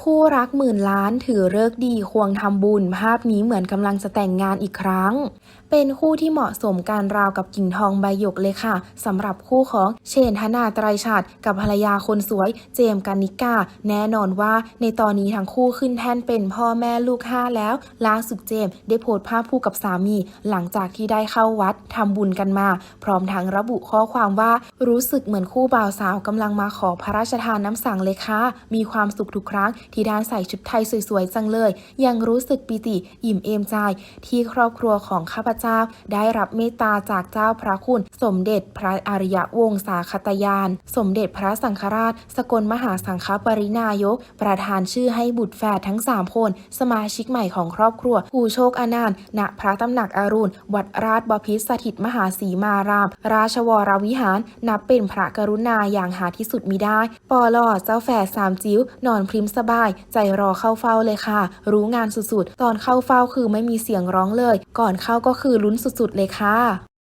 คู่รักหมื่นล้านถือเลิกดีควงทำบุญ ภาพนี้เหมือนกำลังจะแต่งงานอีกครั้ง เป็นคู่ที่เหมาะสมการราวกับกิ่งทองใบหยกเลยค่ะสำหรับคู่ของเชนธนาไตรชาติกับภรรยาคนสวยเจมส์กันนิกา แน่นอนว่าในตอนนี้ทั้งคู่ขึ้นแท่นเป็นพ่อแม่ลูกห้าแล้วล่าสุดเจมส์ได้โพสต์ภาพคู่กับสามี หลังจากที่ได้เข้าวัดทำบุญกันมา พร้อมทั้งระบุข้อความว่ารู้สึกเหมือนคู่บ่าวสาวกำลังมาขอพระราชทานน้ำสังเลยค่ะมีความสุขทุกครั้งที่ได้ใส่ชุดไทยสวยๆจังเลย ยังรู้สึกปิติอิ่มเอมใจ ที่ครอบครัวของข้าพเจ้า ได้รับเมตตาจากเจ้าพระคุณ สมเด็จพระอริยวงศาคตยาน สมเด็จพระสังฆราช สกลมหาสังฆปรินายก ประธานชื่อให้บุตรแฝดทั้ง 3 คน สมาชิกใหม่ของครอบครัวผู้โชคอนันต์ณพระตำหนักอรุณ วัดราชบพิตรสถิตมหาสีมาราม ราชวรวิหาร นับเป็นพระกรุณาอย่างหาที่สุดมิได้ ปอลอเจ้าแฝดสามจิ้วนอนพริมสบาใจรอเข้าเฝ้าเลยค่ะ รู้งานสุดๆ ตอนเข้าเฝ้าคือไม่มีเสียงร้องเลย ก่อนเข้าก็คือลุ้นสุดๆเลยค่ะ